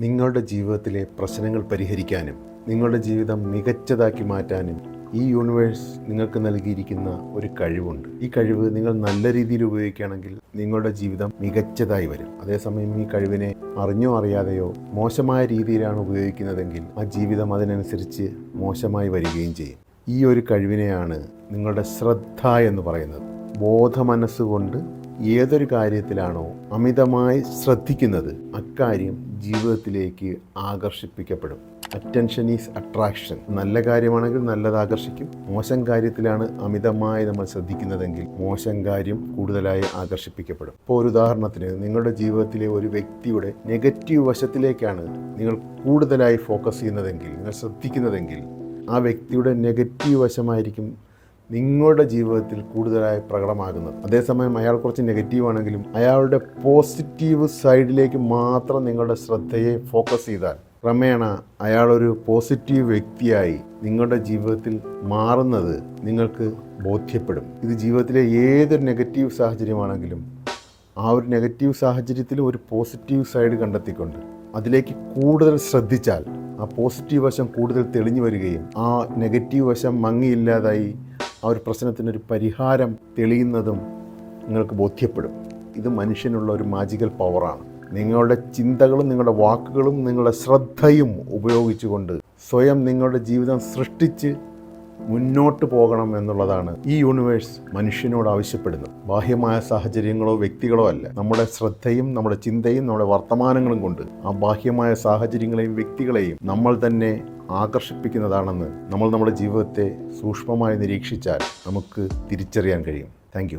നിങ്ങളുടെ ജീവിതത്തിലെ പ്രശ്നങ്ങൾ പരിഹരിക്കാനും നിങ്ങളുടെ ജീവിതം മികച്ചതാക്കി മാറ്റാനും ഈ യൂണിവേഴ്സ് നിങ്ങൾക്ക് നൽകിയിരിക്കുന്ന ഒരു കഴിവുണ്ട്. ഈ കഴിവ് നിങ്ങൾ നല്ല രീതിയിൽ ഉപയോഗിക്കുകയാണെങ്കിൽ നിങ്ങളുടെ ജീവിതം മികച്ചതായി വരും. അതേസമയം ഈ കഴിവിനെ അറിഞ്ഞോ അറിയാതെയോ മോശമായ രീതിയിലാണ് ഉപയോഗിക്കുന്നതെങ്കിൽ ആ ജീവിതം അതിനനുസരിച്ച് മോശമായി വരികയും ചെയ്യും. ഈ ഒരു കഴിവിനെയാണ് നിങ്ങളുടെ ശ്രദ്ധ എന്ന് പറയുന്നത്. ബോധമനസ്സുകൊണ്ട് ഏതൊരു കാര്യത്തിലാണോ അമിതമായി ശ്രദ്ധിക്കുന്നത് അക്കാര്യം ജീവിതത്തിലേക്ക് ആകർഷിപ്പിക്കപ്പെടും. അറ്റൻഷൻ ഈസ് അട്രാക്ഷൻ നല്ല കാര്യമാണെങ്കിൽ നല്ലത് ആകർഷിക്കും. മോശം കാര്യത്തിലാണ് അമിതമായി നമ്മൾ ശ്രദ്ധിക്കുന്നതെങ്കിൽ മോശം കാര്യം കൂടുതലായി ആകർഷിപ്പിക്കപ്പെടും. ഇപ്പോൾ ഒരു ഉദാഹരണത്തിന് നിങ്ങളുടെ ജീവിതത്തിലെ ഒരു വ്യക്തിയുടെ നെഗറ്റീവ് വശത്തിലേക്കാണ് നിങ്ങൾ കൂടുതലായി ഫോക്കസ് ചെയ്യുന്നതെങ്കിൽ നിങ്ങൾ ശ്രദ്ധിക്കുന്നതെങ്കിൽ ആ വ്യക്തിയുടെ നെഗറ്റീവ് വശമായിരിക്കും നിങ്ങളുടെ ജീവിതത്തിൽ കൂടുതലായി പ്രകടമാകുന്നത്. അതേസമയം അയാൾ കുറച്ച് നെഗറ്റീവ് ആണെങ്കിലും അയാളുടെ പോസിറ്റീവ് സൈഡിലേക്ക് മാത്രം നിങ്ങളുടെ ശ്രദ്ധയെ ഫോക്കസ് ചെയ്താൽ ക്രമേണ അയാളൊരു പോസിറ്റീവ് വ്യക്തിയായി നിങ്ങളുടെ ജീവിതത്തിൽ മാറുന്നത് നിങ്ങൾക്ക് ബോധ്യപ്പെടും. ഇത് ജീവിതത്തിലെ ഏതൊരു നെഗറ്റീവ് സാഹചര്യമാണെങ്കിലും ആ ഒരു നെഗറ്റീവ് സാഹചര്യത്തിൽ ഒരു പോസിറ്റീവ് സൈഡ് കണ്ടെത്തിക്കൊണ്ട് അതിലേക്ക് കൂടുതൽ ശ്രദ്ധിച്ചാൽ ആ പോസിറ്റീവ് വശം കൂടുതൽ തെളിഞ്ഞു വരികയും ആ നെഗറ്റീവ് വശം മങ്ങിയില്ലാതായി ആ ഒരു പ്രശ്നത്തിനൊരു പരിഹാരം തെളിയുന്നതും നിങ്ങൾക്ക് ബോധ്യപ്പെടും. ഇത് മനുഷ്യനുള്ള ഒരു മാജിക്കൽ പവറാണ് നിങ്ങളുടെ ചിന്തകളും നിങ്ങളുടെ വാക്കുകളും നിങ്ങളുടെ ശ്രദ്ധയും ഉപയോഗിച്ചുകൊണ്ട് സ്വയം നിങ്ങളുടെ ജീവിതം സൃഷ്ടിച്ച് മുന്നോട്ട് പോകണം എന്നുള്ളതാണ് ഈ യൂണിവേഴ്സ് മനുഷ്യനോട് ആവശ്യപ്പെടുന്നത്. ബാഹ്യമായ സാഹചര്യങ്ങളോ വ്യക്തികളോ അല്ല. നമ്മുടെ ശ്രദ്ധയും നമ്മുടെ ചിന്തയും നമ്മുടെ വർത്തമാനങ്ങളും കൊണ്ട് ആ ബാഹ്യമായ സാഹചര്യങ്ങളെയും വ്യക്തികളെയും നമ്മൾ തന്നെ ആകർഷിപ്പിക്കുന്നതാണെന്ന് നമ്മൾ നമ്മുടെ ജീവിതത്തെ സൂക്ഷ്മമായി നിരീക്ഷിച്ചാൽ നമുക്ക് തിരിച്ചറിയാൻ കഴിയും. താങ്ക്